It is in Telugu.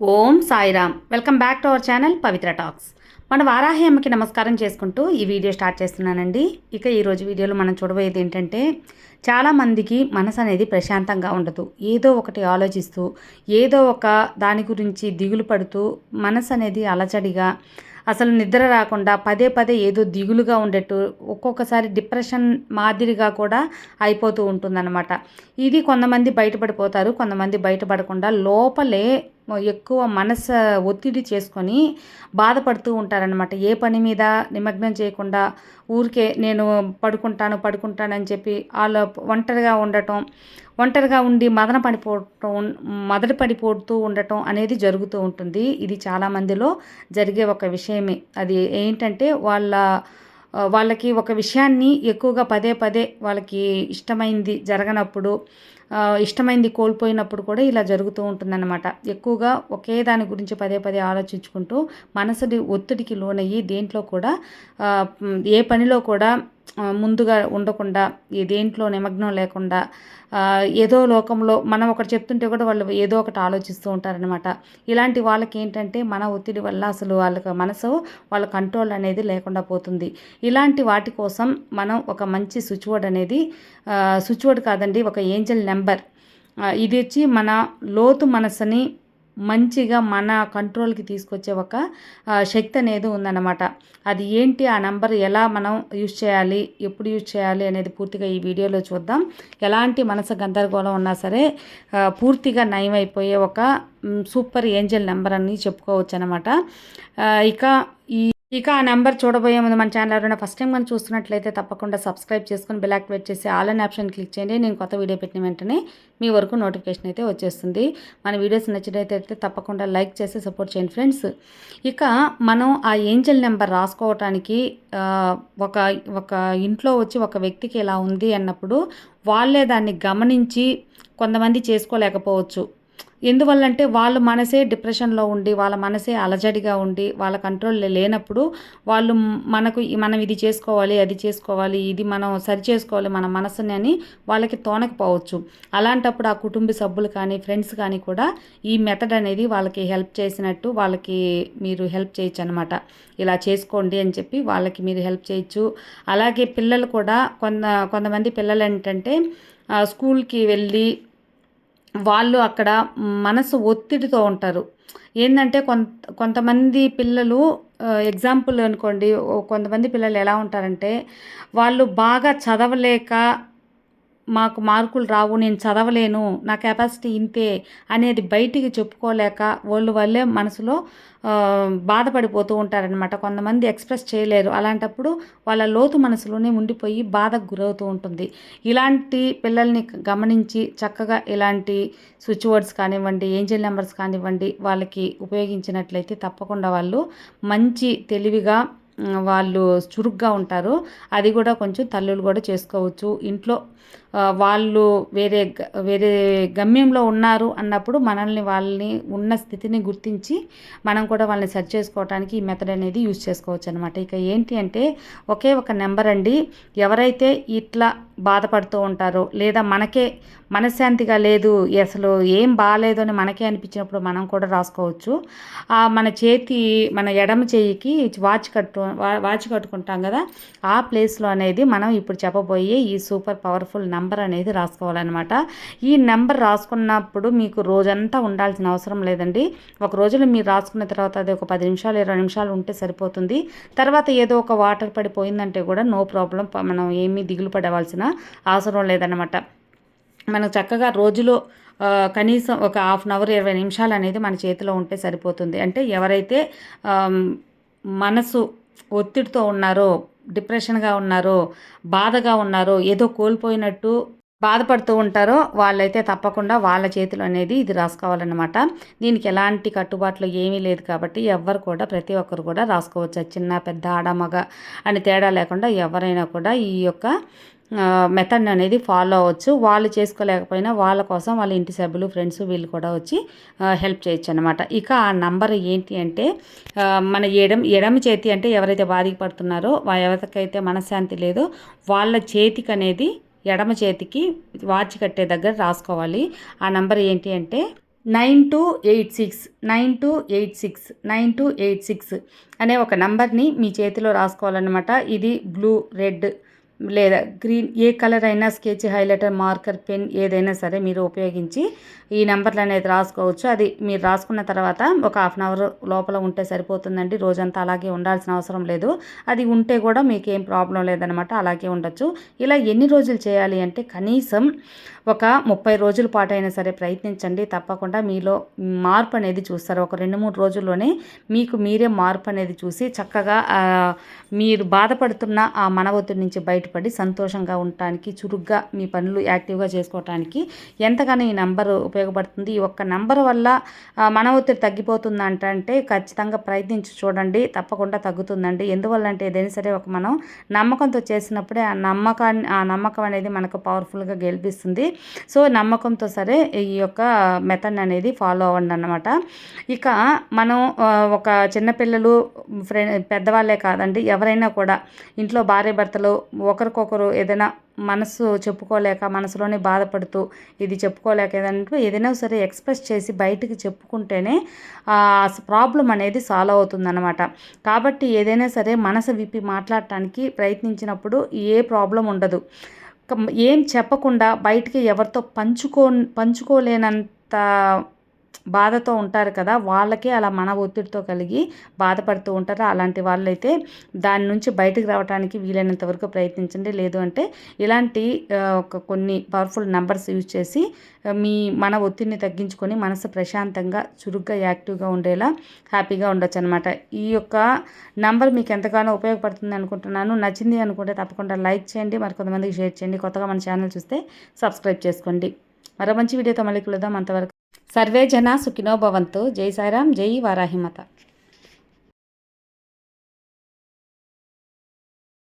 Om Sairam. Welcome back to our channel Pavitra talks. మన వారాహి అమ్మకి నమస్కారం చేసుకుంటూ ఈ వీడియో స్టార్ట్ చేస్తున్నానండి. ఇక ఈరోజు వీడియోలో మనం చూడబోయేది ఏంటంటే చాలామందికి మనసు అనేది ప్రశాంతంగా ఉండదు. ఏదో ఒకటి ఆలోచిస్తూ ఏదో ఒక దాని గురించి దిగులు పడుతూ మనసు అనేది అలచడిగా అసలు నిద్ర రాకుండా పదే పదే ఏదో దిగులుగా ఉండేట్టు ఒక్కొక్కసారి డిప్రెషన్ మాదిరిగా కూడా అయిపోతూ ఉంటుందన్నమాట. ఇది కొంతమంది బయటపడిపోతారు కొంతమంది బయటపడకుండా లోపలే ఎక్కువ మనసు ఒత్తిడి చేసుకొని బాధపడుతూ ఉంటారనమాట ఏ పని మీద నిమగ్నం చేయకుండా ఊరికే నేను పడుకుంటాను పడుకుంటానని చెప్పి వాళ్ళ ఒంటరిగా ఉండటం ఒంటరిగా ఉండి మదన పడిపోవటం మదన పడిపోతూ ఉండటం అనేది జరుగుతూ ఉంటుంది. ఇది చాలామందిలో జరిగే ఒక విషయమే. అది ఏంటంటే వాళ్ళ వాళ్ళకి ఒక విషయాన్ని ఎక్కువగా పదే పదే వాళ్ళకి ఇష్టమైంది జరగనప్పుడు ఇష్టమైంది కోల్పోయినప్పుడు కూడా ఇలా జరుగుతూ ఉంటుందన్నమాట. ఎక్కువగా ఒకే దాని గురించి పదే పదే ఆలోచించుకుంటూ మనసుని ఒత్తిడికి లోనయ్యి దేంట్లో కూడా ఏ పనిలో కూడా ముందుగా ఉండకుండా దేంట్లో నిమగ్నం లేకుండా ఏదో లోకంలో మనం ఒకటి చెప్తుంటే కూడా వాళ్ళు ఏదో ఒకటి ఆలోచిస్తూ ఉంటారనమాట ఇలాంటి వాళ్ళకి ఏంటంటే మన ఒత్తిడి వల్ల అసలు వాళ్ళకి మనసు వాళ్ళ కంట్రోల్ అనేది లేకుండా పోతుంది. ఇలాంటి వాటి కోసం మనం ఒక మంచి స్విచ్ బోర్డ్ అనేది స్విచ్ బోర్డ్ కాదండి ఒక ఏంజల్ నెంబర్ ఇది వచ్చి మన లోతు మనసుని మంచిగా మన కంట్రోల్కి తీసుకొచ్చే ఒక శక్తి అనేది ఉందన్నమాట. అది ఏంటి? ఆ నెంబర్ ఎలా మనం యూజ్ చేయాలి? ఎప్పుడు యూజ్ చేయాలి? అనేది పూర్తిగా ఈ వీడియోలో చూద్దాం. ఎలాంటి మనసు గందరగోళం ఉన్నా సరే పూర్తిగా నయమైపోయే ఒక సూపర్ ఏంజల్ నెంబర్ అని చెప్పుకోవచ్చు అనమాట ఇక ఈ ఇక ఆ నెంబర్ చూడబోయే ముందు మన ఛానల్ ఎవరైనా ఫస్ట్ టైం మనం చూస్తున్నట్లయితే తప్పకుండా సబ్స్క్రైబ్ చేసుకుని బెల్ యాక్టివేట్ చేసి ఆల్ అన్ ఆప్షన్ క్లిక్ చేయండి. నేను కొత్త వీడియో పెట్టిన వెంటనే మీ వరకు నోటిఫికేషన్ అయితే వచ్చేస్తుంది. మన వీడియోస్ నచ్చినట్లయితే తప్పకుండా లైక్ చేసి సపోర్ట్ చేయండి ఫ్రెండ్స్ ఇక మనం ఆ ఏంజల్ నెంబర్ రాసుకోవటానికి ఒక ఒక ఇంట్లో వచ్చి ఒక వ్యక్తికి ఇలా ఉంది అన్నప్పుడు వాళ్ళే దాన్ని గమనించి కొంతమంది చేసుకోలేకపోవచ్చు. ఎందువల్లంటే వాళ్ళ మనసే డిప్రెషన్లో ఉండి వాళ్ళ మనసే అలజడిగా ఉండి వాళ్ళ కంట్రోల్లో లేనప్పుడు వాళ్ళు మనకు మనం ఇది చేసుకోవాలి అది చేసుకోవాలి ఇది మనం సరి చేసుకోవాలి మన మనసుని అని వాళ్ళకి తోనకపోవచ్చు. అలాంటప్పుడు ఆ కుటుంబ సభ్యులు కానీ ఫ్రెండ్స్ కానీ కూడా ఈ మెథడ్ అనేది వాళ్ళకి హెల్ప్ చేసినట్టు వాళ్ళకి మీరు హెల్ప్ చేయొచ్చు అనమాట ఇలా చేసుకోండి అని చెప్పి వాళ్ళకి మీరు హెల్ప్ చేయొచ్చు. అలాగే పిల్లలు కూడా కొంత కొంతమంది పిల్లలు ఏంటంటే స్కూల్కి వెళ్ళి వాళ్ళు అక్కడ మనసు ఒత్తిడితో ఉంటారు. ఏంటంటే కొంత కొంతమంది పిల్లలు ఎగ్జాంపుల్ అనుకోండి కొంతమంది పిల్లలు ఎలా ఉంటారంటే వాళ్ళు బాగా చదవలేక మాకు మార్కులు రావు నేను చదవలేను నా కెపాసిటీ ఇంతే అనేది బయటికి చెప్పుకోలేక వాళ్ళు వాళ్ళే మనసులో బాధపడిపోతూ ఉంటారనమాట కొంతమంది ఎక్స్ప్రెస్ చేయలేరు. అలాంటప్పుడు వాళ్ళ లోతు మనసులోనే ఉండిపోయి బాధకు గురవుతూ ఉంటుంది. ఇలాంటి పిల్లల్ని గమనించి చక్కగా ఇలాంటి స్విచ్ వర్డ్స్ కానివ్వండి ఏంజిల్ నెంబర్స్ కానివ్వండి వాళ్ళకి ఉపయోగించినట్లయితే తప్పకుండా వాళ్ళు మంచి తెలివిగా వాళ్ళు చురుగ్గా ఉంటారు. అది కూడా కొంచెం తల్లులు కూడా చేసుకోవచ్చు. ఇంట్లో వాళ్ళు వేరే వేరే గమ్యంలో ఉన్నారు అన్నప్పుడు మనల్ని వాళ్ళని ఉన్న స్థితిని గుర్తించి మనం కూడా వాళ్ళని సెర్చ్ చేసుకోవడానికి ఈ మెథడ్ అనేది యూజ్ చేసుకోవచ్చు అనమాట ఇక ఏంటి అంటే ఒకే ఒక నెంబర్ అండి. ఎవరైతే ఇట్లా బాధపడుతూ ఉంటారో లేదా మనకే మనశ్శాంతిగా లేదు అసలు ఏం బాగాలేదు అని మనకే అనిపించినప్పుడు మనం కూడా రాసుకోవచ్చు. మన చేతి మన ఎడమ చేయికి వాచ్ కట్టు వాచ్ కట్టుకుంటాం కదా. ఆ ప్లేస్లో అనేది మనం ఇప్పుడు చెప్పబోయే ఈ సూపర్ పవర్ఫుల్ నెంబర్ నెంబర్ అనేది రాసుకోవాలన్నమాట. ఈ నెంబర్ రాసుకున్నప్పుడు మీకు రోజంతా ఉండాల్సిన అవసరం లేదండి. ఒక రోజులో మీరు రాసుకున్న తర్వాత అది ఒక పది నిమిషాలు ఇరవై నిమిషాలు ఉంటే సరిపోతుంది. తర్వాత ఏదో ఒక వాటర్ పడిపోయిందంటే కూడా నో ప్రాబ్లం మనం ఏమీ దిగులు పడవలసిన అవసరం లేదన్నమాట. మనకు చక్కగా రోజులో కనీసం ఒక హాఫ్ అన్ అవర్ ఇరవై నిమిషాలు అనేది మన చేతిలో ఉంటే సరిపోతుంది. అంటే ఎవరైతే మనసు ఒత్తిడితో ఉన్నారో డిప్రెషన్గా ఉన్నారో బాధగా ఉన్నారో ఏదో కోల్పోయినట్టు బాధపడుతూ ఉంటారో వాళ్ళైతే తప్పకుండా వాళ్ళ చేతులు అనేది ఇది రాసుకోవాలన్నమాట. దీనికి ఎలాంటి కట్టుబాట్లు ఏమీ లేదు కాబట్టి ఎవ్వరు కూడా ప్రతి ఒక్కరు కూడా రాసుకోవచ్చు. చిన్న పెద్ద ఆడమగ అని తేడా లేకుండా ఎవరైనా కూడా ఈ యొక్క మెథడ్ అనేది ఫాలో అవ్వచ్చు. వాళ్ళు చేసుకోలేకపోయినా వాళ్ళ కోసం వాళ్ళ ఇంటి సభ్యులు ఫ్రెండ్స్ వీళ్ళు కూడా వచ్చి హెల్ప్ చేయొచ్చు అనమాట ఇక ఆ నంబర్ ఏంటి అంటే మన ఎడమ ఎడమ చేతి అంటే ఎవరైతే బాధపడుతున్నారో ఎవరికైతే మనశ్శాంతి లేదో వాళ్ళ చేతికి అనేది ఎడమ చేతికి వాచ్ కట్టే దగ్గర రాసుకోవాలి. ఆ నంబర్ ఏంటి అంటే nine two eight six nine two eight six nine two eight six అనే ఒక నంబర్ని మీ చేతిలో రాసుకోవాలన్నమాట. ఇది బ్లూ రెడ్ లేదా గ్రీన్ ఏ కలర్ అయినా స్కెచ్ హైలైటర్ మార్కర్ పెన్ ఏదైనా సరే మీరు ఉపయోగించి ఈ నెంబర్లు అనేది రాసుకోవచ్చు. అది మీరు రాసుకున్న తర్వాత ఒక హాఫ్ అన్ అవర్ లోపల ఉంటే సరిపోతుందండి. రోజంతా అలాగే ఉండాల్సిన అవసరం లేదు. అది ఉంటే కూడా మీకు ఏం ప్రాబ్లం లేదనమాట అలాగే ఉండొచ్చు. ఇలా ఎన్ని రోజులు చేయాలి అంటే కనీసం ఒక ముప్పై రోజుల పాటు అయినా సరే ప్రయత్నించండి. తప్పకుండా మీలో మార్పు అనేది చూస్తారు. ఒక రెండు మూడు రోజుల్లోనే మీకు మీరే మార్పు అనేది చూసి చక్కగా మీరు బాధపడుతున్న ఆ మన ఒత్తిడి నుంచి బయటపడి సంతోషంగా ఉండటానికి చురుగ్గా మీ పనులు యాక్టివ్గా చేసుకోవటానికి ఎంతగానో ఈ నంబర్ ఉపయోగపడుతుంది. ఈ ఒక్క నంబర్ వల్ల మన ఒత్తిడి తగ్గిపోతుంది అంటే ఖచ్చితంగా ప్రయత్నించి చూడండి. తప్పకుండా తగ్గుతుందండి. ఎందువల్ల అంటే ఏదైనా సరే ఒక మనం నమ్మకంతో చేసినప్పుడే ఆ నమ్మకాన్ని ఆ నమ్మకం అనేది మనకు పవర్ఫుల్గా గెలిపిస్తుంది. సో నమ్మకంతో సరే ఈ యొక్క మెథడ్ అనేది ఫాలో అవ్వండి అనమాట ఇక మనం ఒక చిన్నపిల్లలు ఫ్రెండ్ పెద్దవాళ్ళే కాదండి ఎవరైనా కూడా ఇంట్లో భార్య భర్తలు ఒకరికొకరు ఏదైనా మనసు చెప్పుకోలేక మనసులోనే బాధపడుతూ ఇది చెప్పుకోలేక ఏదంటూ ఏదైనా సరే ఎక్స్ప్రెస్ చేసి బయటికి చెప్పుకుంటేనే ప్రాబ్లం అనేది సాల్వ్ అవుతుందన్నమాట. కాబట్టి ఏదైనా సరే మనసు విప్పి మాట్లాడటానికి ప్రయత్నించినప్పుడు ఏ ప్రాబ్లం ఉండదు. ఏం చెప్పకుండా బయటికి ఎవరితో పంచుకో పంచుకోలేనంత బాధతో ఉంటారు కదా వాళ్ళకే అలా మన ఒత్తిడితో కలిగి బాధపడుతూ ఉంటారు. అలాంటి వాళ్ళైతే దాని నుంచి బయటకు రావడానికి వీలైనంత వరకు ప్రయత్నించండి. లేదు అంటే ఇలాంటి ఒక కొన్ని పవర్ఫుల్ నెంబర్స్ యూజ్ చేసి మీ మన ఒత్తిడిని తగ్గించుకొని మనసు ప్రశాంతంగా చురుగ్గా యాక్టివ్గా ఉండేలా హ్యాపీగా ఉండొచ్చు అనమాట ఈ యొక్క నంబర్ మీకు ఎంతగానో ఉపయోగపడుతుంది అనుకుంటున్నాను. నచ్చింది అనుకుంటే తప్పకుండా లైక్ చేయండి మరి కొంతమందికి షేర్ చేయండి. కొత్తగా మన ఛానల్ చూస్తే సబ్స్క్రైబ్ చేసుకోండి. మరో మంచి వీడియోతో మళ్ళీ కలుద్దాం. అంతవరకు సర్వే జన సుఖినోభవంతు జై సాయిరామ్ జై వారాహిమత.